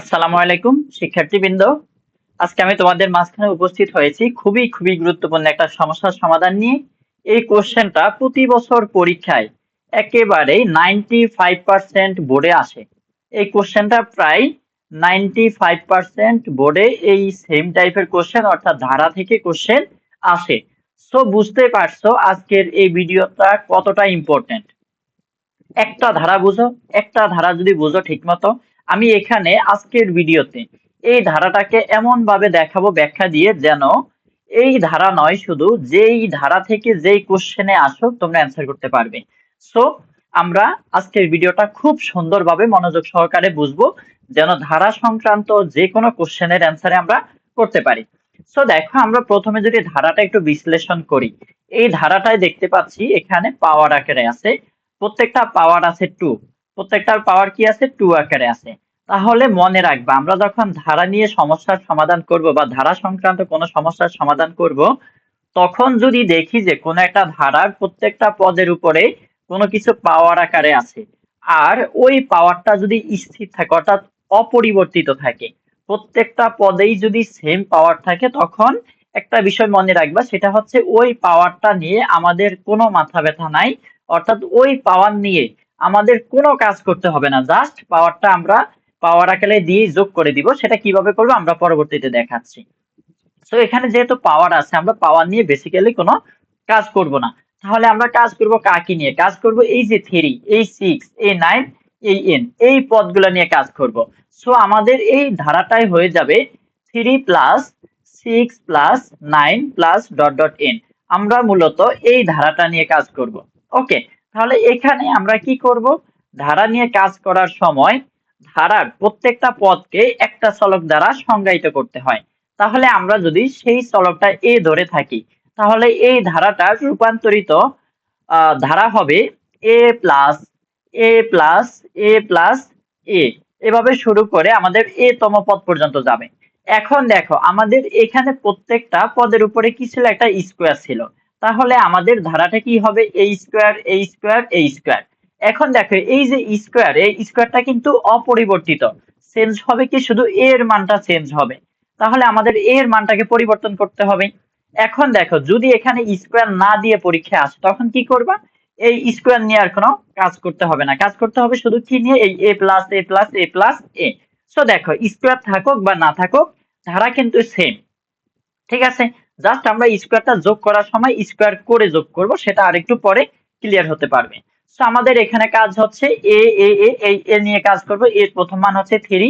আসসালামু আলাইকুম, শিক্ষার্থীবৃন্দ। আজকে আমি তোমাদের মাঝখানে উপস্থিত হয়েছি খুবই খুবই গুরুত্বপূর্ণ একটা সমস্যার সমাধান নিয়ে। এই কোশ্চেনটা প্রতি বছর পরীক্ষায় একেবারে নাইনটি ফাইভ পার্সেন্ট বোর্ডে আসে। এই কোশ্চেনটা প্রায় নাইনটি ফাইভ পার্সেন্ট বোর্ডে এই সেম টাইপের কোশ্চেন অর্থাৎ ধারা থেকে কোশ্চেন আসে। সো বুঝতে পারছ আজকের এই ভিডিওটা কতটা ইম্পর্টেন্ট একটা ধারা বুঝো, একটা ধারা যদি বুঝো ঠিক মতো আমি এখানে আজকের ভিডিওতে এই ধারাটাকে এমন ভাবে দেখাবো ব্যাখ্যা দিয়ে যেন এই ধারা নয় শুধু যেই ধারা থেকে যেই কোশ্চেনে আসো তোমরা অ্যান্সার করতে পারবে। সো আমরা আজকের ভিডিওটা খুব সুন্দরভাবে মনোযোগ সহকারে বুঝব যেন ধারা সংক্রান্ত যে কোনো কোশ্চেনের অ্যান্সারে আমরা করতে পারি। সো দেখো, আমরা প্রথমে যদি ধারাটা একটু বিশ্লেষণ করি, এই ধারাটায় দেখতে পাচ্ছি এখানে পাওয়ার আকারে আছে, প্রত্যেকটা পাওয়ার আছে টু প্রত্যেকটার পাওয়ার কি আছে? টু আকারে আছে। তাহলে মনে রাখবা, আমরা যখন ধারা নিয়ে সমস্যার সমাধান করব বা ধারা সংক্রান্ত কোনো সমস্যার সমাধান করব, তখন যদি দেখি যে কোনো একটা ধারার প্রত্যেকটা পদের উপরে কোনো কিছু পাওয়ার আকারে আছে, আর ওই পাওয়ারটা যদি স্থির থাকে, অর্থাৎ অপরিবর্তিত থাকে, প্রত্যেকটা পদেই যদি সেম পাওয়ার থাকে, তখন একটা বিষয় মনে রাখবা, সেটা হচ্ছে ওই পাওয়ারটা নিয়ে আমাদের কোনো মাথা ব্যথা নাই, অর্থাৎ ওই পাওয়ার নিয়ে আমাদের কোনো কাজ করতে হবে না জাস্ট পাওয়ারটা আমরা পাওয়ার আকারে দিয়ে যোগ করে দিব, সেটা কীভাবে করব আমরা পরবর্তীতে দেখাচ্ছি। তো এখানে যেহেতু পাওয়ার আছে, আমরা পাওয়ার নিয়ে বেসিক্যালি কোনো কাজ করব না। তাহলে আমরা কাজ করব কাকে নিয়ে? কাজ করব এই যে থ্রি এই সিক্স এই নাইন এই এন এই পদগুলো নিয়ে কাজ করব। সো আমাদের এই ধারাটাই হয়ে যাবে three plus six plus nine plus dot dot N আমরা মূলত এই ধারাটা নিয়ে কাজ করব। ওকে তাহলে এখানে আমরা কি করব? ধারা নিয়ে কাজ করার সময় ধারার প্রত্যেকটা পদকে একটা চলক দ্বারা সংজ্ঞায়িত করতে হয়। তাহলে আমরা যদি সেই চলকটা এ ধরে থাকি, তাহলে এই ধারাটা রূপান্তরিত ধারা হবে A plus A plus A plus, A. এভাবে শুরু করে আমাদের এ তম পদ পর্যন্ত যাবে। এখন দেখো, আমাদের এখানে প্রত্যেকটা পদের উপরে কি ছিল? একটা স্কোয়ার ছিল। তাহলে আমাদের ধারাটা কি হবে? A square A square A square এখন দেখো, এই যে স্কোয়ার এই স্কোয়ারটা কিন্তু অপরিবর্তিত। চেঞ্জ হবে কি? শুধু এ এর মানটা চেঞ্জ হবে। তাহলে আমাদের এ এর মানটাকে পরিবর্তন করতে হবে। এখন দেখো, যদি এখানে স্কোয়ার না দিয়ে পরীক্ষায় আসে, তখন কি করবা? এই স্কোয়ার নিয়ে আর কোনো কাজ করতে হবে না। কাজ করতে হবে শুধু কি নিয়ে? এই A plus A plus A plus A so দেখো স্কোয়ার থাকুক বা না থাকুক, ধারা কিন্তু সেম ঠিক আছে? জাস্ট আমরা স্কোয়ারটা যোগ করার সময় স্কোয়ার করে যোগ করব, সেটা আরেকটু পরে ক্লিয়ার হতে পারবে। সো আমাদের এখানে কাজ হচ্ছে এ এ এ এ নিয়ে কাজ করব। এর প্রথম মান হচ্ছে থ্রি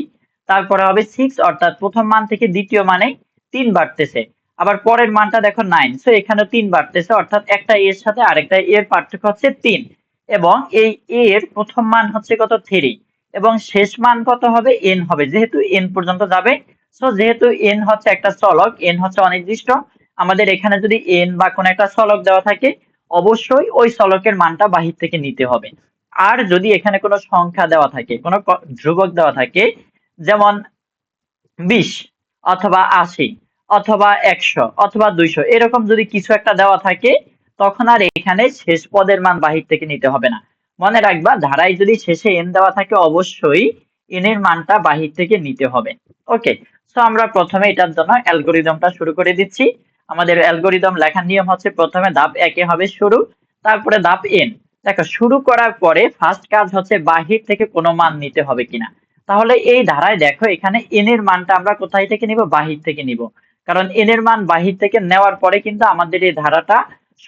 তারপরে হবে সিক্স অর্থাৎ প্রথম মান থেকে দ্বিতীয় মানে তিন বাড়তেছে। আবার পরের মানটা দেখো নাইন সো এখানে তিন বাড়তেছে, অর্থাৎ একটা এর সাথে আরেকটা এর পার্থক্য হচ্ছে তিন। এবং এই এর প্রথম মান হচ্ছে কত? থ্রি এবং শেষ মান কত হবে? এন হবে। যেহেতু এন পর্যন্ত যাবে সো যেহেতু এন হচ্ছে একটা চলক এন হচ্ছে অনির্দিষ্ট আমাদের এখানে যদি এন বা কোনো একটা সলক দেওয়া থাকে, অবশ্যই ওই চলকের মানটা বাহির থেকে নিতে হবে। আর যদি এখানে কোনো সংখ্যা দেওয়া থাকে, কোনো ধ্রুবক দেওয়া থাকে, যেমন বিশ অথবা আশি অথবা একশো অথবা দুইশো, এরকম যদি কিছু একটা দেওয়া থাকে, তখন আর এখানে শেষ পদের মান বাহির থেকে নিতে হবে না। মনে রাখবা, ধারায় যদি শেষে এন দেওয়া থাকে, অবশ্যই এন এর মানটা বাহির থেকে নিতে হবে। ওকে সো আমরা প্রথমে এটার জন্য অ্যালগোরিদমটা শুরু করে দিচ্ছি। আমাদের অ্যালগোরিদম লেখার নিয়ম হচ্ছে প্রথমে ধাপ একে হবে শুরু, তারপরে ধাপ এন। দেখো, শুরু করার পরে ফার্স্ট কাজ হচ্ছে বাহির থেকে কোনো মান নিতে হবে কিনা। তাহলে এই ধারায় দেখো, এখানে এন এর মানটা আমরা কোথায় থেকে নিব? বাহির থেকে নিব। কারণ এন এর মান বাহির থেকে নেওয়ার পরে কিন্তু আমাদের এই ধারাটা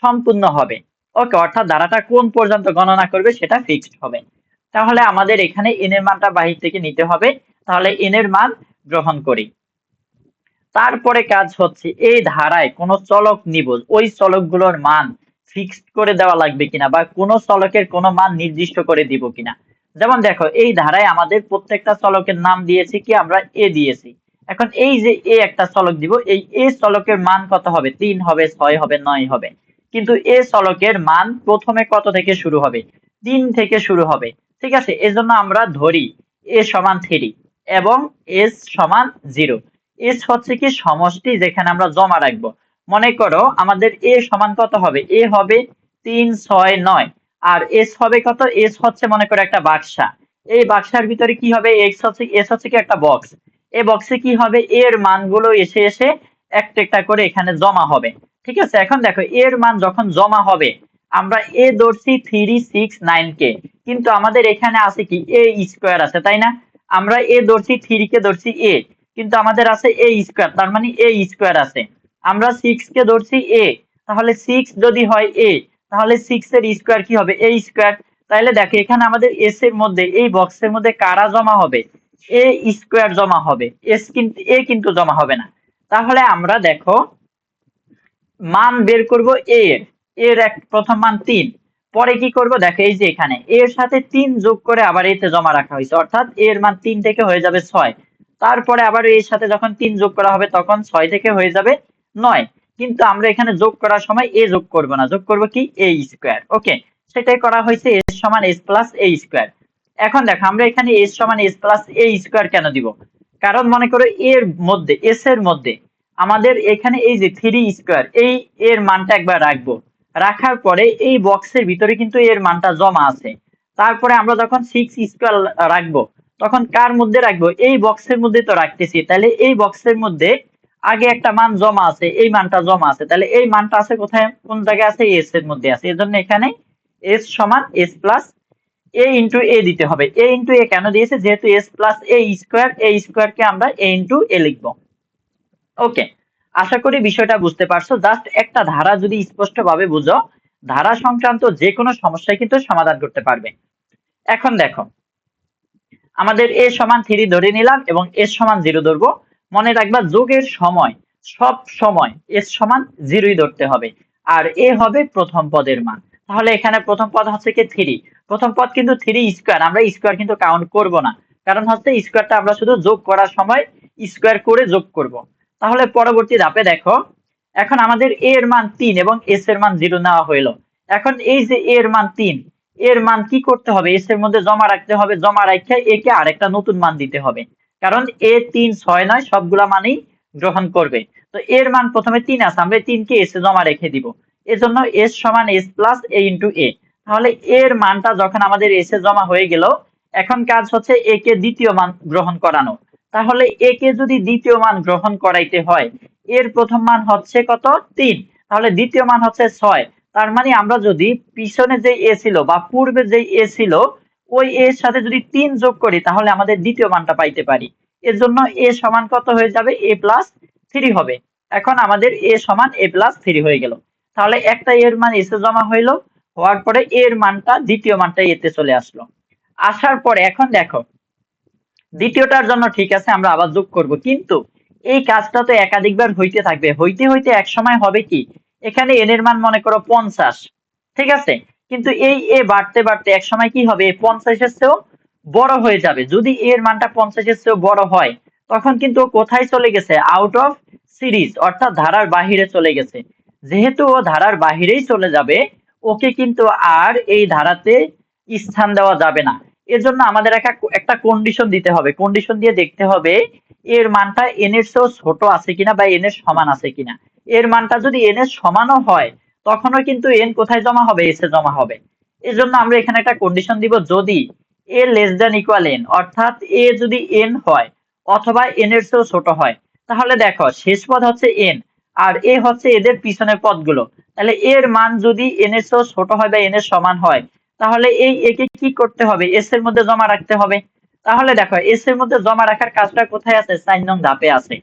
সম্পূর্ণ হবে। ওকে, অর্থাৎ ধারাটা কোন পর্যন্ত গণনা করবে সেটা ফিক্সড হবে। তাহলে আমাদের এখানে এন এর মানটা বাহির থেকে নিতে হবে। তাহলে এন এর মান গ্রহণ করি। তারপরে কাজ হচ্ছে এই ধারায় কোন চলক নিব ওই চলকগুলোর মান ফিক্সড করে দেওয়া লাগবে কিনা বা কোন চলকের কোন মান নির্দিষ্ট করে দিব কিনা। যেমন দেখো, এই ধারায় আমাদের প্রত্যেকটা চলকের নাম দিয়েছি কি? আমরা এ দিয়েছি। এখন এই যে এ একটা চলক দিব, এই এ চলকের মান কত হবে? তিন হবে, ছয় হবে, নয় হবে। কিন্তু এ চলকের মান প্রথমে কত থেকে শুরু হবে? তিন থেকে শুরু হবে। ঠিক আছে? এজন্য আমরা ধরি এ সমান থ্রি এবং এস সমান জিরো এস হচ্ছে কি সমষ্টি যেখানে আমরা জমা রাখব। মনে করো আমাদের এ সমান কত হবে? এ হবে তিন, ছয়, নয়। আর এস হবে কত? এস হচ্ছে মনে করো একটা বাক্সা। এই বাক্সার ভিতরে কি হবে? এক্স হচ্ছে এস হচ্ছে কি একটা বক্স এই বক্সে কি হবে? এর মানগুলো এসে এসে একটা একটা করে এখানে জমা হবে। ঠিক আছে? এখন দেখো এর মান যখন জমা হবে, আমরা এ ধরছি থ্রি সিক্স নাইন কে। কিন্তু আমাদের এখানে আছে কি? এ স্কোয়ার আছে, তাই না? আমরা এ ধরছি থ্রি কে ধরছি এ কিন্তু আমাদের আছে এ স্কোয়ার তার মানে এ স্কোয়ার আছে। আমরা সিক্স কে ধরছি এ তাহলে সিক্স যদি হয় এ তাহলে সিক্স এর স্কোয়ার কি হবে? এ স্কোয়ার তাহলে দেখো, এখানে আমাদের এস এর মধ্যে, এই বক্সের মধ্যে কারা জমা হবে? এ স্কোয়ার জমা হবে। এস কিন্তু এ কিন্তু জমা হবে না। তাহলে আমরা দেখো, মান বের করব এ এর। এর এক প্রথম মান তিন। পরে কি করব? দেখো, এই যে এখানে। এর সাথে তিন যোগ করে আবার এতে জমা রাখা হয়েছে। অর্থাৎ এর মান তিন থেকে হয়ে যাবে ছয়। তারপরে আবার এর সাথে যখন তিন যোগ করা হবে তখন ছয় থেকে হয়ে যাবে নয়। কিন্তু আমরা এখানে যোগ করার সময় এ যোগ করব না। যোগ করব কি? এ স্কোয়ার। ওকে, সেটাই করা হয়েছে এস সমান এস প্লাস এ স্কোয়ার। এখন দেখো, আমরা এখানে এস সমান এস প্লাস এ স্কোয়ার কেন দিব? কারণ মনে করো এর মধ্যে, এস এর মধ্যে আমাদের এখানে এই যে থ্রি স্কোয়ার, এই এর মানটা একবার রাখব। রাখার পরে এই বক্সের ভিতরে কিন্তু এর মানটা জমা আছে। তারপরে আমরা যখন সিক্স স্কোয়ার রাখব তখন কার মধ্যে রাখব? এই বক্সের মধ্যে তো রাখতেছি। তাহলে এই বক্সের মধ্যে আগে একটা মান জমা আছে, এই মানটা জমা আছে। তাহলে এই মানটা আছে কোথায়? কোন জায়গায় আছে? এস এর মধ্যে আছে। এজন্য এখানে এস সমান S plus A into A দিতে হবে। এ ইন্টু এ কেন দিয়েছে? যেহেতু S plus A square A square কে আমরা এ ইন্টু এ লিখব। ওকে আশা করি বিষয়টা বুঝতে পারছ। জাস্ট একটা ধারা যদি স্পষ্টভাবে বুঝো, ধারা সংক্রান্ত যে কোনো সমস্যায় কিন্তু সমাধান করতে পারবে। এখন দেখো আমাদের এ সমান থ্রি ধরে নিলাম এবং এস সমান জিরো ধরবো। মনে রাখবা যোগের সময়, সব সময় এস সমান জিরোই ধরতে হবে। আর এ হবে প্রথম পদের মান। তাহলে এখানে প্রথম পদ হচ্ছে কি থ্রি? প্রথম পদ কিন্তু থ্রি স্কোয়ার, আমরা স্কোয়ার কিন্তু কাউন্ট করব না। কারণ হচ্ছে স্কোয়ারটা আমরা শুধু যোগ করার সময় স্কোয়ার করে যোগ করব। তাহলে পরবর্তী ধাপে দেখো, এখন আমাদের এ এর মান তিন এবং এস এর মান জিরো নেওয়া হইল। এখন এই যে এ এর মান তিন এর মান কি করতে হবে? এস এর মধ্যে জমা রাখতে হবে, জমা রাখে একে আরেকটা নতুন মান দিতে হবে। কারণ এ তিন ছয় নয় সবগুলা মানেই গ্রহণ করবে। তো এর মান প্রথমে তিন আছে, আমরা তিনকে এসে জমা রেখে দিব। এজন্য এস সমান S plus A into A তাহলে এর মানটা যখন আমাদের এসে জমা হয়ে গেল, এখন কাজ হচ্ছে এ কে দ্বিতীয় মান গ্রহণ করানো। তাহলে এ কে যদি দ্বিতীয় মান গ্রহণ করাইতে হয়, এর প্রথম মান হচ্ছে কত? তিন। তাহলে দ্বিতীয় মান হচ্ছে ছয়। তার মানে আমরা যদি পিছনে যে এ ছিল বা পূর্বে যে এ ছিল, ওই এর সাথে যদি তিন যোগ করি, তাহলে আমাদের দ্বিতীয় মানটা পাইতে পারি। এর জন্য এ সমান কত হয়ে যাবে? এ প্লাস থ্রি হবে। এখন আমাদের এ সমান এ প্লাস থ্রি হয়ে গেল। তাহলে একটা এর মান এসে জমা হইল, হওয়ার পরে এর মানটা দ্বিতীয় মানটা এতে চলে আসলো। আসার পরে এখন দেখো, দ্বিতীয়টার জন্য ঠিক আছে, আমরা আবার যোগ করব। কিন্তু এই কাজটা তো একাধিকবার হইতে থাকবে। হইতে হইতে এক সময় হবে কি? এখানে এন এর মান মনে করো পঞ্চাশ, ঠিক আছে? কিন্তু এই এ বাড়তে বাড়তে এক সময় কি হবে? পঞ্চাশের চেয়েও বড় হয়ে যাবে। যদি এর মানটা পঞ্চাশের চেয়েও বড় হয়, তখন কিন্তু কোথায় চলে গেছে? আউট অফ সিরিজ অর্থাৎ ধারার বাহিরে চলে গেছে। যেহেতু ও ধারার বাহিরেই চলে যাবে, ওকে কিন্তু আর এই ধারাতে স্থান দেওয়া যাবে না। এর জন্য আমাদের একটা একটা কন্ডিশন দিতে হবে। কন্ডিশন দিয়ে দেখতে হবে, এর মানটা এন এর চেয়েও ছোট আছে কিনা বা এন এর সমান আছে কিনা। এর মানটা যদি এন এর সমানও হয়, তখনও কিন্তু এন কোথায় জমা হবে? এসে জমা হবে। এর জন্য আমরা এখানে একটা কন্ডিশন দিব যদি A less than equal N অর্থাৎ এ যদি এন হয় অথবা এন এর চেয়েও ছোট হয়, তাহলে দেখো শেষ পদ হচ্ছে এন আর এ হচ্ছে এদের পিছনের পদগুলো। তাহলে এর মান যদি এন এর চেয়েও ছোট হয় বা এন এর সমান হয়, তাহলে এই একে কি করতে হবে? এস এর মধ্যে জমা রাখতে হবে। তাহলে দেখো এস এর মধ্যে জমা রাখার কাজটা কোথায় আছে? চার নং ধাপে আছে।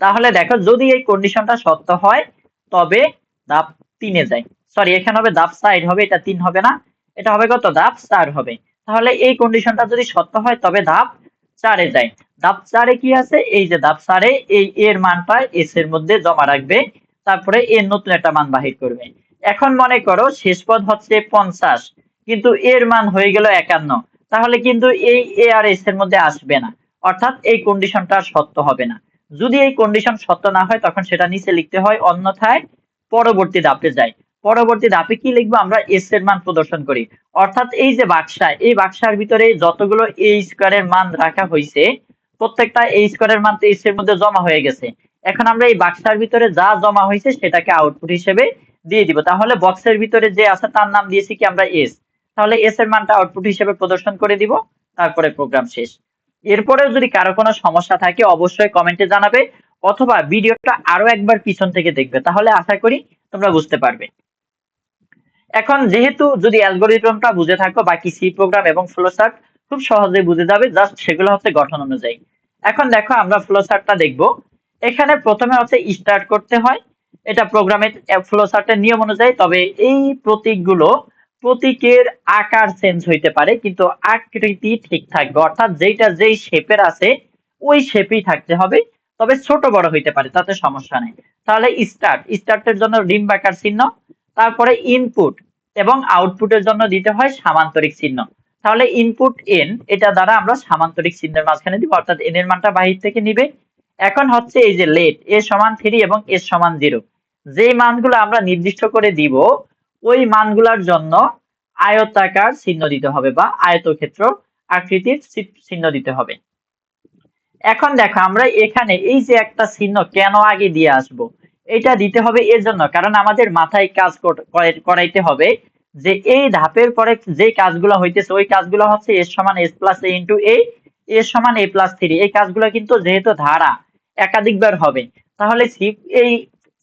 তাহলে দেখো যদি এই কন্ডিশনটা সত্য হয়, তবে ধাপ তিনে যায়। সরি এখানে হবে ধাপ সাইড হবে এটা তিন হবে না। এটা হবে কত? ধাপ চার হবে। তাহলে এই কন্ডিশনটা যদি সত্য হয়, তবে ধাপ চারে যায়। ধাপ চারে কি আছে? এই যে ধাপ চারে এই এর মানটা এস এর মধ্যে জমা রাখবে, তারপরে এর নতুন একটা মান বাহির করবে। এখন মনে করো শেষ পদ হচ্ছে পঞ্চাশ, কিন্তু এর মান হয়ে গেল একান্ন। তাহলে কিন্তু এই এ আর এস এর মধ্যে আসবে না। অর্থাৎ এই কন্ডিশনটা সত্য হবে না। যদি এই কন্ডিশন সত্য না হয়, তখন সেটা নিচে লিখতে হয়, অন্যথায় পরবর্তী ধাপে যায়। পরবর্তী ধাপে কি লিখব? আমরা এস এর মান প্রদর্শন করি। অর্থাৎ এই যে বাক্সা এই বাক্সার ভিতরে যতগুলো এ স্কোয়ারের মান রাখা হয়েছে প্রত্যেকটা এই স্কোয়ারের মান তো এস এর মধ্যে জমা হয়ে গেছে। এখন আমরা এই বাক্সার ভিতরে যা জমা হয়েছে সেটাকে আউটপুট হিসেবে দিয়ে দিব। তাহলে বক্সের ভিতরে যে আছে, তার নাম দিয়েছি কি? আমরা এস তাহলে এস এর মানটা আউটপুট হিসেবে প্রদর্শন করে দিব। তারপরে প্রোগ্রাম শেষ। এরপরেও যদি কারও কোনো সমস্যা থাকে, অবশ্যই কমেন্টে জানাবে অথবা ভিডিওটা আরও একবার পিছন থেকে দেখবে। তাহলে আশা করি তোমরা বুঝতে পারবে। এখন যেহেতু যদি অ্যালগোরিদমটা বুঝে থাকো, বাকি সি প্রোগ্রাম এবং ফ্লোচার্ট খুব সহজে বুঝে যাবে জাস্ট সেগুলো হচ্ছে গঠন অনুযায়ী। এখন দেখো আমরা ফ্লোচার্টটা দেখব। এখানে প্রথমে হচ্ছে স্টার্ট করতে হয়। এটা প্রোগ্রামের ফ্লোচার্টের নিয়ম অনুযায়ী, তবে এই প্রতীকগুলো প্রতীকের আকার চেঞ্জ হইতে পারে, কিন্তু আকৃতি ঠিক থাকবে। অর্থাৎ যেটা যেই শেপের আছে, ওই শেপেই থাকতে হবে। তবে ছোট বড় হইতে পারে, তাতে সমস্যা নেই। তাহলে স্টার্ট স্টার্টের জন্য ডিম্বাকার চিহ্ন, তারপরে ইনপুট এবং আউটপুটের জন্য দিতে হয় সামান্তরিক চিহ্ন। তাহলে ইনপুট এন এটা দ্বারা আমরা সামান্তরিক চিহ্নের মাঝখানে দিব, অর্থাৎ এন এর মানটা বাহির থেকে নিবে। এখন হচ্ছে এই যে লেট এ সমান থ্রি এবং এস সমান জিরো যে মানগুলো আমরা নির্দিষ্ট করে দিব ওই মানগুলার জন্য আয়তাকার চিহ্ন দিতে হবে বা আয়তক্ষেত্র আকৃতির চিহ্ন দিতে হবে। এখন দেখো, আমরা এখানে এই যে একটা চিহ্ন কেন আগে দিয়ে আসব, এটা দিতে হবে এর জন্য। কারণ আমাদের মাথায় কাজ করাইতে হবে যে এই ধাপের পরে যে কাজগুলো হইতেছে, ওই কাজগুলো হচ্ছে এর সমান S plus A into A, এর সমান এ প্লাস থ্রি। এই কাজগুলো কিন্তু যেহেতু ধারা, একাধিকবার হবে। তাহলে এই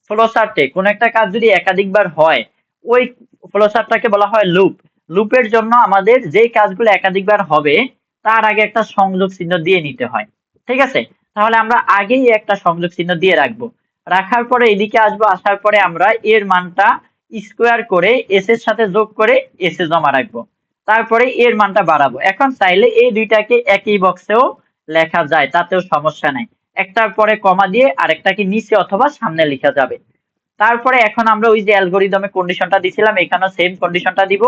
ফ্লোচার্টে কোন একটা কাজ যদি একাধিকবার হয় ওই ফ্লোচার্টটাকে বলা হয় লুপ লুপের জন্য আমাদের যে কাজগুলো একাধিকবার হবে, তার আগে একটা সংযোগ চিহ্ন দিয়ে নিতে হয়। ঠিক আছে? তাহলে আমরা আগেই একটা সংযোগ চিহ্ন দিয়ে রাখব। রাখার পরে এদিকে আসব, আসার পরে আমরা এর মানটা স্কোয়ার করে এস এর সাথে যোগ করে এস এ জমা রাখব। তারপরে এর মানটা বাড়াবো। এখন চাইলে এই দুইটাকে একই বক্সেও লেখা যায়, তাতেও সমস্যা নাই। একটার পরে কমা দিয়ে আরেকটাকে নিচে অথবা সামনে লেখা যাবে। তারপরে এখন আমরা ওই যে অ্যালগোরিদমে কন্ডিশনটা দিছিলাম, এখানেও সেম কন্ডিশনটা দিব।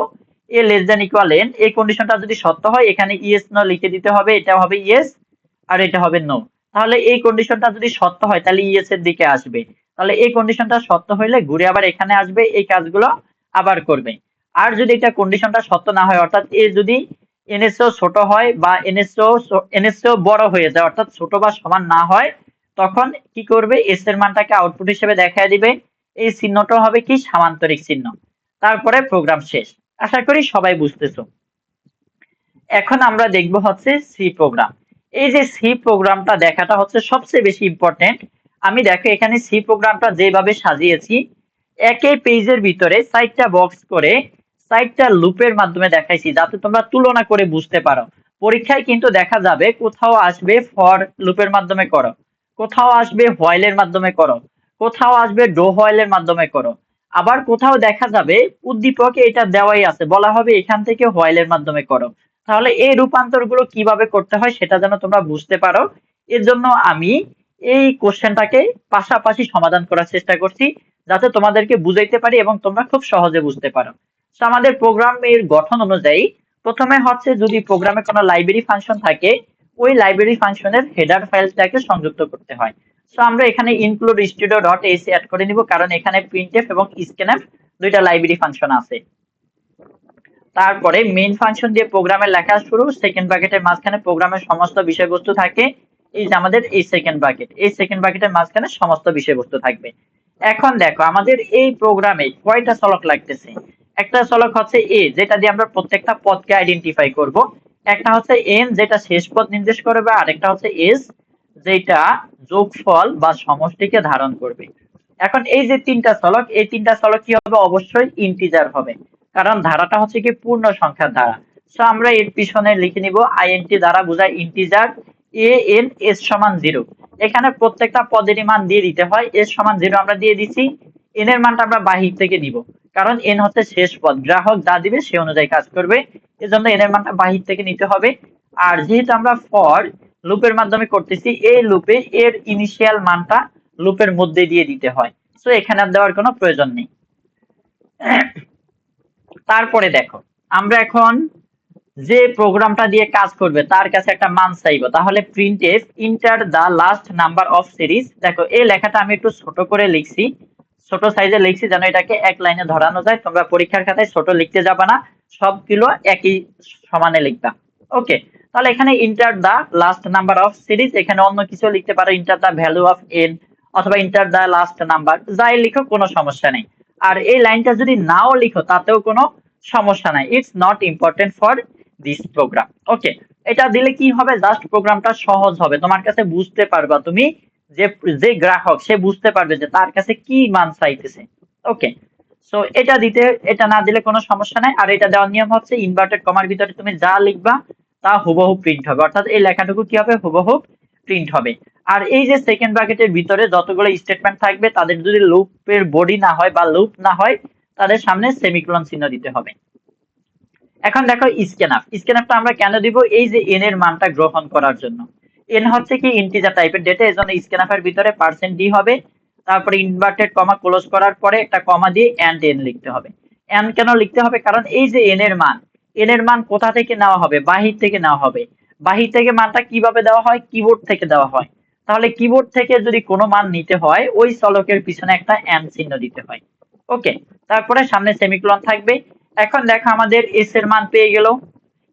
A less than equal N এই কন্ডিশনটা যদি সত্য হয়, এখানে ইয়েস নো লিখে দিতে হবে এটা হবে ইয়েস আর এটা হবে নো তাহলে এই কন্ডিশনটা যদি সত্য হয়, তাহলে ইয়েস এর দিকে আসবে। তাহলে এই কন্ডিশনটা সত্য হইলে ঘুরে আবার এখানে আসবে, এই কাজগুলো আবার করবে। আর যদি এটা কন্ডিশনটা সত্য না হয়, অর্থাৎ এ যদি এনএসও ছোট হয় বা এনএসও এনএসও বড় হয়ে যায়, অর্থাৎ ছোট বা সমান না হয়, তখন কি করবে? এস এর মানটাকে আউটপুট হিসেবে দেখায় দিবে। এই চিহ্নটা হবে কি? সামান্তরিক চিহ্ন। তারপরে প্রোগ্রাম শেষ। আশা করি সবাই বুঝতেছো। এখন আমরা দেখব হচ্ছে সি প্রোগ্রাম এই যে সি প্রোগ্রামটা দেখাটা হচ্ছে সবচেয়ে বেশি ইম্পর্টেন্ট আমি দেখো, এখানে সি প্রোগ্রামটা যেভাবে সাজিয়েছি একই পেজের ভিতরে সাইটটা বক্স করে সাইটটা লুপের মাধ্যমে দেখাইছি, যাতে তোমরা তুলনা করে বুঝতে পারো। পরীক্ষায় কিন্তু দেখা যাবে, কোথাও আসবে ফর লুপের মাধ্যমে করো, কোথাও আসবে হোয়াইলের মাধ্যমে করো। কোথাও আসবে, ডো হোয়াইলের মাধ্যমে করো। আবার কোথাও দেখা যাবে, উদ্দীপকে এটা দেওয়াই আছে, বলা হবে এখান থেকে হোয়াইলের মাধ্যমে করো। তাহলে এই রূপান্তরগুলো কীভাবে করতে হয় সেটা যেন তোমরা বুঝতে পারো। এর জন্য আমি এই কোশ্চেনটাকে পাশাপাশি সমাধান করার চেষ্টা করছি, যাতে তোমাদেরকে বুঝাইতে পারি এবং তোমরা খুব সহজে বুঝতে পারো। তো আমাদের প্রোগ্রামের গঠন অনুযায়ী, প্রথমে হচ্ছে যদি প্রোগ্রামে কোনো লাইব্রেরি ফাংশন থাকে, ওই লাইব্রেরি ফাংশনের হেডার ফাইলটাকে সংযুক্ত করতে হয়। সো আমরা এখানে include stdio dot h add করে নিব, কারণ এখানে প্রিন্টএফ এবং স্ক্যানএফ দুইটা লাইব্রেরি ফাংশন আছে। তারপরে মেইন ফাংশন দিয়ে প্রোগ্রামের লেখা শুরু সেকেন্ড ব্র্যাকেটের মাঝখানে প্রোগ্রামের সমস্ত বিষয়বস্তু থাকে। এই যে আমাদের এই সেকেন্ড ব্র্যাকেট এই সেকেন্ড ব্র্যাকেটের মাঝখানে সমস্ত বিষয়বস্তু থাকবে। এখন দেখো, আমাদের এই প্রোগ্রামে কয়টা চলক লাগতেছে? একটা চলক হচ্ছে এ যেটা দিয়ে আমরা প্রত্যেকটা পদকে আইডেন্টিফাই করব। একটা হচ্ছে এন যেটা শেষ পদ নির্দেশ করবে আর একটা হচ্ছে এস যেটা যোগফল বা সমষ্টিকে ধারণ করবে। এখন এই যে তিনটা চলক, এই তিনটা চলক কি হবে? অবশ্যই ইন্টিজার হবে। কারণ ধারাটা হচ্ছে কি পূর্ণ সংখ্যার ধারা। সো আমরা এর পিছনে লিখে নিব আইএনটি দ্বারা বোঝায় ইন্টিজার এ এন এস সমান জিরো এখানে প্রত্যেকটা পদেরই মান দিয়ে দিতে হয় এস সমান জিরো আমরা দিয়ে দিচ্ছি এন এর মানটা আমরা বাহির থেকে নিব। কারণ এন হচ্ছে শেষ পদ। গ্রাহক যা দিবে সে অনুযায়ী কাজ করবে। এজন্য এন এর মানটা বাহির থেকে নিতে হবে। আর যেহেতু আমরা ফর লুপের মাধ্যমে করতেছি, এই লুপে এর ইনিশিয়াল মানটা লুপের মধ্যে দিয়ে দিতে হয়। সো এখানে আর দেওয়ার কোনো প্রয়োজন নেই। তারপরে দেখো, আমরা এখন যে প্রোগ্রামটা দিয়ে কাজ করবে, তার কাছে একটা মান চাইব। তাহলে printf enter the last number of series দেখো, এই লেখাটা আমি একটু ছোট করে লিখছি। ছোট সাইজে লিখছি যেন এটাকে এক লাইনে ধরানো যায়। তোমরা পরীক্ষার খাতায় ছোট লিখতে যাবে না। সবগুলো একই সমানে লিখবা। ওকে তাহলে এখানে enter the last number of series এখানে অন্য কিছু লিখতে পারো enter the value of N অথবা ইন্টার দা লাস্ট নাম্বার যাই লিখো, কোনো সমস্যা নেই। আর এই লাইনটা যদি নাও লিখো, তাতেও কোনো সমস্যা নাই। It's not important for this program okay এটা দিলে কি হবে? জাস্ট প্রোগ্রামটা সহজ হবে। তোমার কাছে বুঝতে পারবা তুমি যে যে গ্রাহক, সে বুঝতে পারবে যে তার কাছে কি মান চাইতেছে। ওকে সো এটা দিতে, এটা না দিলে কোনো সমস্যা নাই। আর এটা দেওয়ার নিয়ম হচ্ছে ইনভার্টেড কমার ভিতরে তুমি যা লিখবা তা হুবহু প্রিন্ট হবে। অর্থাৎ এই লেখাটুকু কি হবে হুবহু প্রিন্ট হবে? আর এই যে সেকেন্ড ব্র্যাকেটের ভিতরে যতগুলো স্টেটমেন্ট থাকবে, তাদের যদি লুপের বডি না হয় বা লুপ না হয়, তাদের সামনে সেমিকোলন চিহ্ন দিতে হবে। এখন দেখো স্ক্যানআপ স্ক্যানআপটা আমরা কেন দিব? এই যে এন এর মানটা গ্রহণ করার জন্য। এন হচ্ছে কি ইন্টিজার টাইপের ডেটা এজন্য স্ক্যানআপের ভিতরে পার্সেন্ট ডি হবে। তারপরে ইনভার্টেড কমা ক্লোজ করার পরে একটা কমা দিয়ে এন্ড এন লিখতে হবে। এন কেন লিখতে হবে? কারণ এই যে এন এর মান এন এর মান কোথা থেকে নেওয়া হবে? বাহির থেকে নেওয়া হবে। বাহির থেকে মানটা কীভাবে দেওয়া হয়? কিবোর্ড থেকে দেওয়া হয়। তাহলে কিবোর্ড থেকে যদি কোনো মান নিতে হয়, ওই চলকের পিছনে একটা এন চিহ্ন দিতে হয়। ওকে তারপরে সামনে সেমিকোলন থাকবে। এখন দেখো আমাদের এস এর মান পেয়ে গেল।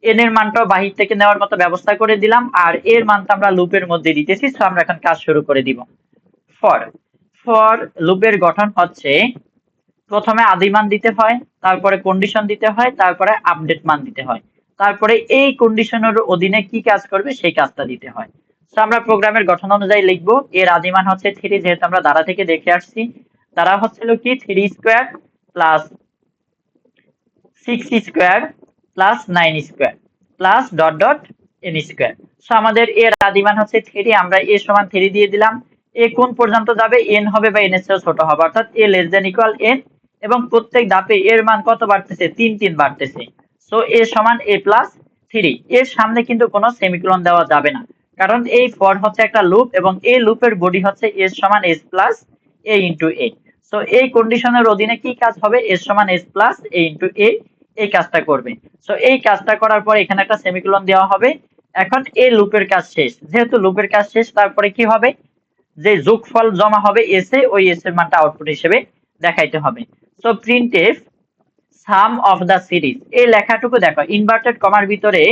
এন এর মানটাও বাহির থেকে নেওয়ার মতো ব্যবস্থা করে দিলাম। আর এর মানটা আমরা লুপের মধ্যে দিতেছি তো আমরা এখন কাজ শুরু করে দিব। ফর ফর লুপের গঠন হচ্ছে প্রথমে আদি মান দিতে হয়, তারপরে কন্ডিশন দিতে হয়, তারপরে আপডেট মান দিতে হয়। তারপরে এই কন্ডিশনের অধীনে কি কাজ করবে? সেই কাজটা দিতে হয়। তো আমরা প্রোগ্রামের গঠন অনুযায়ী লিখব। এর আদি মান হচ্ছে থ্রি যেহেতু আমরা দ্বারা থেকে দেখে আসছি। দ্বারা হচ্ছিল কি? Three square plus six square plus nine square plus dot dot N square so আমাদের এর আদিমান হচ্ছে থ্রি আমরা এ সমান থ্রি দিয়ে দিলাম। এ কোন পর্যন্ত যাবে? এন হবে বা এন এর চেয়েও ছোট হবে। অর্থাৎ A less than equal N এবং প্রত্যেক ধাপে এর মান কত বাড়তেছে? তিন তিন বাড়তেছে। সো এ সমান এ প্লাস থ্রি এর সামনে কিন্তু কোনো সেমিকোলন দেওয়া যাবে না। কারণ এই ফর হচ্ছে একটা লুপ এবং এই লুপের বডি হচ্ছে এস সমান S plus A into A so এই কন্ডিশনের অধীনে কি কাজ হবে? এস সমান S plus A into A এই কাজটা করবে। সো এই কাজটা করার পর এখানে একটা সেমিকোলন দেওয়া হবে। এখন এই লুপের কাজ শেষ। যেহেতু লুপের কাজ শেষ, তারপরে কি হবে? যে যোগফল জমা হবে এসে ওই এস এর মানটা আউটপুট হিসেবে দেখাইতে হবে। So print sum of the series এই লেখাটুকু দেখো ইনভার্টেড কমার ভিতরে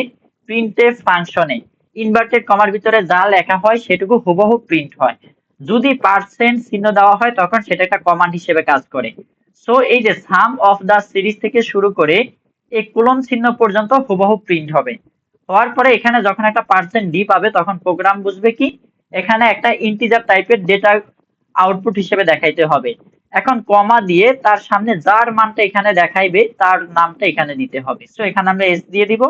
প্রিন্ট ফাংশনে ইনভার্টেড কমার ভিতরে যা লেখা হয় সেটুকু হুবহু প্রিন্ট হয়। যদি পার্সেন্ট চিহ্ন দেওয়া হয়, তখন সেটা একটা কমান্ড হিসেবে কাজ করে। সো এই যে সাম অফ দা সিরিজ থেকে শুরু করে, এই কোলন চিহ্ন পর্যন্ত হুবহু প্রিন্ট হবে। হওয়ার পরে এখানে যখন একটা পার্সেন্ট ডি পাবে, তখন প্রোগ্রাম বুঝবে কি? এখানে একটা ইন্টিজার টাইপের ডেটা আউটপুট হিসেবে দেখাইতে হবে। এখন কমা দিয়ে তার সামনে যার মানটা এখানে দেখাইবে, তার নামটা এখানে দিতে হবে। সো এখানে আমরা এস দিয়ে দিব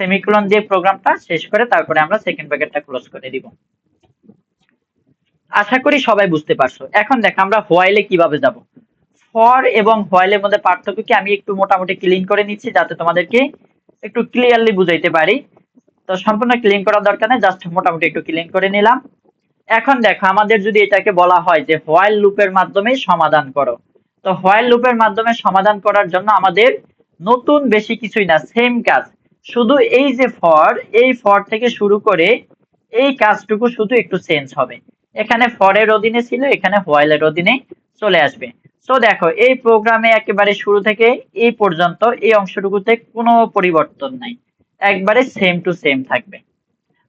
সেমিকোলন দিয়ে প্রোগ্রামটা শেষ করে তারপরে আমরা সেকেন্ড ব্র্যাকেটটা ক্লোজ করে দিব। আশা করি সবাই বুঝতে পারছ। এখন দেখ, আমরা হোয়াইলে কীভাবে যাব? ফর এবং হোয়াইলের মধ্যে পার্থক্য কি আমি একটু মোটামুটি ক্লিন করে নিচ্ছি যাতে তোমাদেরকে একটু ক্লিয়ারলি বুঝাইতে পারি। তো সম্পূর্ণ ক্লিন করার দরকার নেই জাস্ট মোটামুটি একটু ক্লিন করে নিলাম। এখন দেখো, আমাদের যদি এটাকে বলা হয় যে হোয়াইল লুপের মাধ্যমে সমাধান করো। তো হোয়াইল লুপের মাধ্যমে সমাধান করার জন্য আমাদের নতুন বেশি কিছুই না সেম কাজ। শুধু এই যে ফর এই ফর থেকে শুরু করে এই কাজটুকু শুধু একটু চেঞ্জ হবে। এখানে ফরের অধীনে ছিল, এখানে হোয়াইলের অধীনে চলে আসবে। সো দেখো, এই প্রোগ্রামে একেবারে শুরু থেকে এই পর্যন্ত এই অংশটুকুতে কোনো পরিবর্তন নাই। একবারে সেম টু সেম থাকবে।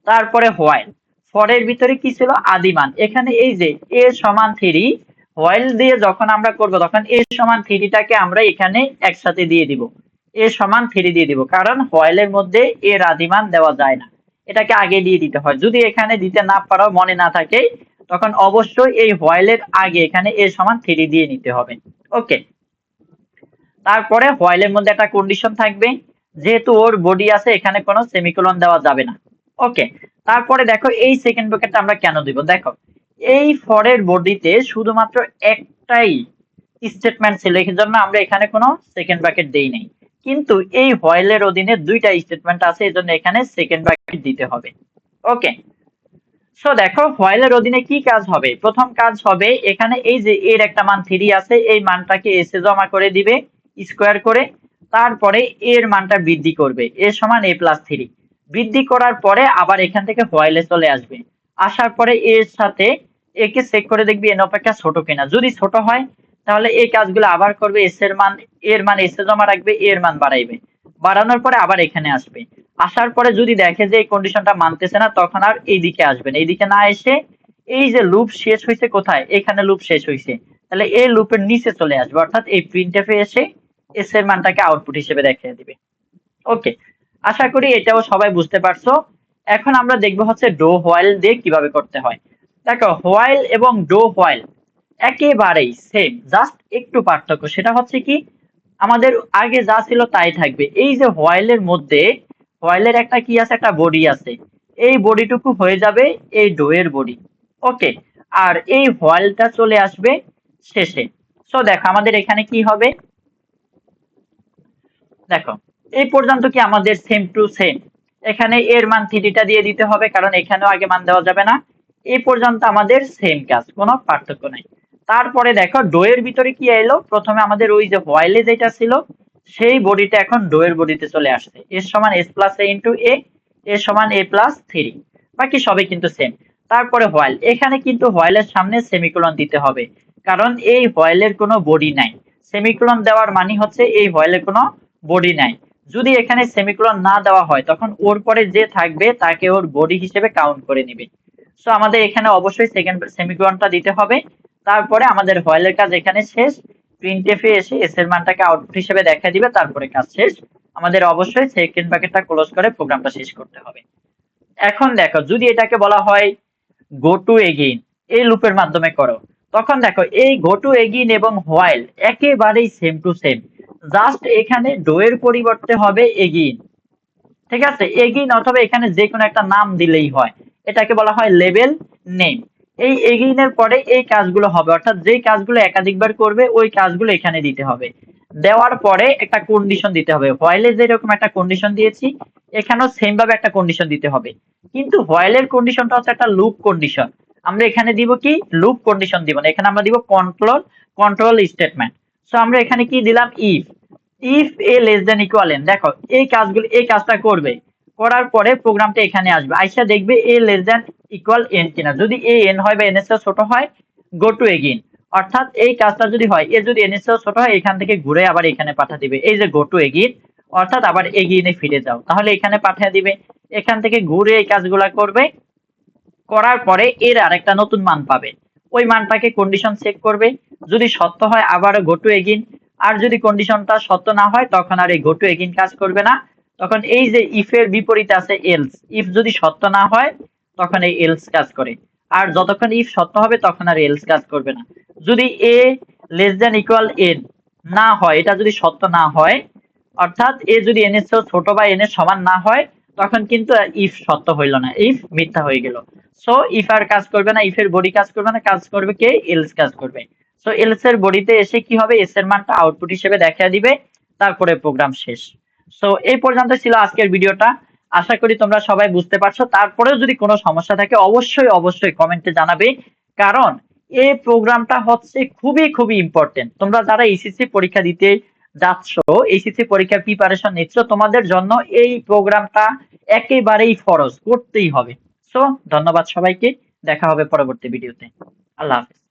তারপরে হোয়াইল ফরের ভিতরে কি ছিল? আদিমান। এখানে এই যে এ সমান থ্রি হোয়াইল দিয়ে যখন আমরা করব, তখন এ সমান থ্রিটাকে আমরা এখানে একসাথে দিয়ে দিব। এ সমান থ্রি দিয়ে দিব, কারণ হোয়াইলের মধ্যে এর আদিমান দেওয়া যায় না। এটাকে আগে দিয়ে দিতে হয়। যদি এখানে দিতে না পারো, মনে না থাকে, তখন অবশ্যই এই হোয়াইলের আগে এখানে এ সমান থ্রি দিয়ে নিতে হবে। ওকে। তারপরে হোয়াইলের মধ্যে একটা কন্ডিশন থাকবে। যেহেতু ওর বডি আছে, এখানে কোনো সেমিকোলন দেওয়া যাবে না। ওকে তারপরে দেখো এই সেকেন্ড ব্র্যাকেটটা আমরা কেন দিব? দেখো, এই ফরের বডিতে শুধুমাত্র একটাই স্টেটমেন্ট ছিল এই জন্য আমরা এখানে কোনো সেকেন্ড ব্র্যাকেট দেই নাই। কিন্তু এই হোয়াইলের অধীনে দুইটা স্টেটমেন্ট আছে, এজন্য এখানে সেকেন্ড ব্র্যাকেট দিতে হবে। ওকে সো দেখো হোয়াইলের অধীনে কি কাজ হবে? প্রথম কাজ হবে, এখানে এই যে এর একটা মান থ্রি আছে, এই মানটাকে এসে জমা করে দিবে স্কোয়ার করে, তারপরে এর মানটা বৃদ্ধি করবে এ সমান এ প্লাস থ্রি বৃদ্ধি করার পরে আবার এখান থেকে হোয়াইলে চলে আসবে। আসার পরে এর সাথে একে চেক করে দেখবি এন অপেক্ষা ছোট কিনা। যদি ছোট হয়, তাহলে এই কাজগুলো আবার করবে এস এর মান এর মান এসে জমা রাখবে, এর মান বাড়াইবে। বাড়ানোর পরে আবার এখানে আসবে। আসার পরে যদি দেখে যে এই কন্ডিশনটা মানতেছে না, তখন আর এইদিকে আসবে না। এইদিকে না এসে এই যে লুপ শেষ হয়েছে কোথায়? এখানে লুপ শেষ হয়েছে। তাহলে এই লুপের নিচে চলে আসবে। অর্থাৎ এই প্রিন্ট এসে এস এর মানটাকে আউটপুট হিসেবে দেখিয়ে দিবে। ওকে আশা করি এটাও সবাই বুঝতে পারছ। এখন আমরা দেখব হচ্ছে ডো হোয়াইল দিয়ে কীভাবে করতে হয়। দেখো, হোয়াইল এবং ডো হোয়াইল একেবারেই সেম জাস্ট একটু পার্থক্য। সেটা হচ্ছে কি, আমাদের আগে যা ছিল তাই থাকবে। এই যে হোয়াইলের মধ্যে, হোয়াইলের একটা কি আছে? একটা বডি আছে। এই বডিটুকু হয়ে যাবে এই ডো এর বডি। ওকে, আর এই হোয়াইলটা চলে আসবে শেষে। সো দেখো, আমাদের এখানে কি হবে? দেখো এই পর্যন্ত কি আমাদের সেম টু সেম এখানে এর মান থ্রিটা দিয়ে দিতে হবে, কারণ এখানেও আগে মান দেওয়া যাবে না। এই পর্যন্ত আমাদের সেম কাজ, কোনো পার্থক্য নাই। তারপরে দেখো, ডোয়ের ভিতরে কি এলো? প্রথমে আমাদের ওই যে হোয়াইলে যেটা ছিল, সেই বডিটা এখন ডোয়ের বডিতে চলে আসছে। এর সমান S plus A into A এর সমান এ প্লাস থ্রি বাকি সবই কিন্তু সেম তারপরে হোয়াইল এখানে কিন্তু হোয়াইলের সামনে সেমিকোলন দিতে হবে, কারণ এই হোয়াইলের কোনো বডি নাই। সেমিকোলন দেওয়ার মানে হচ্ছে এই হোয়াইলের কোনো বডি নাই। যদি এখানে সেমিকোলন না দেওয়া হয়, তখন ওর পরে যে থাকবে, তাকে ওর বডি হিসেবে কাউন্ট করে নিবে। সো আমাদের এখানে অবশ্যই সেকেন্ড সেমিকোলনটা দিতে হবে। তারপরে আমাদের হোয়াইলের কাজ এখানে শেষ। প্রিন্টএফে এসে এস এর মানটাকে আউটপুট হিসেবে দেখা দিবে, তারপরে কাজ শেষ। আমাদের অবশ্যই সেকেন্ড ব্র্যাকেটটা ক্লোজ করে প্রোগ্রামটা শেষ করতে হবে। এখন দেখো, যদি এটাকে বলা হয় গো টু এগেইন এই লুপের মাধ্যমে করো, তখন দেখো, এই গো টু এগেইন এবং হোয়াইল একেবারেই সেম টু সেম জাস্ট এখানে ডো এর পরিবর্তে হবে এগিন ঠিক আছে? এগিন অথবা এখানে যে কোনো একটা নাম দিলেই হয়। এটাকে বলা হয় লেবেল নেম। এই এগেইনের পরে এই কাজগুলো হবে। অর্থাৎ যেই কাজগুলো একাধিকবার করবে, ওই কাজগুলো এখানে দিতে হবে। দেওয়ার পরে একটা কন্ডিশন দিতে হবে। হোয়াইলে যেরকম একটা কন্ডিশন দিয়েছি, এখানেও সেম ভাবে একটা কন্ডিশন দিতে হবে। কিন্তু হোয়াইলের কন্ডিশনটা হচ্ছে একটা লুপ কন্ডিশন আমরা এখানে দিব কি? লুপ কন্ডিশন দিব না। এখানে আমরা দিব কন্ট্রোল কন্ট্রোল স্টেটমেন্ট সো আমরা এখানে কি দিলাম? If if A less than equal N দেখো, এই কাজগুলো, এই কাজটা করবে, করার পরে প্রোগ্রামটা এখানে আসবে। আইসা দেখবে A less than equal N কিনা। যদি এ এন হয় বা এন এর ছোট হয় গো টু এগেইন অর্থাৎ এই কাজটা যদি হয়, এ যদি এন এর ছোট হয়, এখান থেকে ঘুরে আবার এখানে পাঠা দিবে। এই যে গো টু এগেইন অর্থাৎ আবার এগিয়ে ফিরে যাও। তাহলে এখানে পাঠিয়ে দিবে। এখান থেকে ঘুরে এই কাজগুলা করবে। করার পরে এর আরেকটা নতুন মান পাবে। ওই মানটাকে কন্ডিশন চেক করবে। যদি সত্য হয় আবার গো টু এগিন আর যদি কন্ডিশনটা সত্য না হয়, তখন আর এই গো টু এগিন কাজ করবে না। তখন এই যে ইফ এর বিপরীতে আছে এলস ইফ যদি সত্য না হয়, তখন এই এলস কাজ করে। আর যতক্ষণ ইফ সত্য হবে, তখন আর এলস কাজ করবে না। যদি A less than equal N না হয়, এটা যদি সত্য না হয়, অর্থাৎ এ যদি এন এর ছোট বা এন এর সমান না হয়, তখন কিন্তু ইফ সত্য হইল না। ইফ মিথ্যা হয়ে গেল। সো ইফ আর কাজ করবে না ইফ এর বডি কাজ করবে না, কাজ করবে কে? এলস কাজ করবে। সো এলস এর বডিতে এসে কি হবে? এস এর মানটা আউটপুট হিসেবে দেখা দিবে। তারপরে প্রোগ্রাম শেষ। সো এই পর্যন্ত ছিল আজকের ভিডিওটা। আশা করি তোমরা সবাই বুঝতে পারছ। তারপরেও যদি কোনো সমস্যা থাকে, অবশ্যই অবশ্যই কমেন্টে জানাবে। কারণ, এই প্রোগ্রামটা হচ্ছে খুবই খুবই ইম্পর্টেন্ট তোমরা যারা এইচএসসি পরীক্ষা দিতে যাচ্ছ এইচএসসি পরীক্ষার প্রিপারেশন নিচ্ছ, তোমাদের জন্য এই প্রোগ্রামটা একেবারেই ফরজ। করতেই হবে। সো ধন্যবাদ সবাইকে। দেখা হবে পরবর্তী ভিডিওতে। আল্লাহ হাফেজ।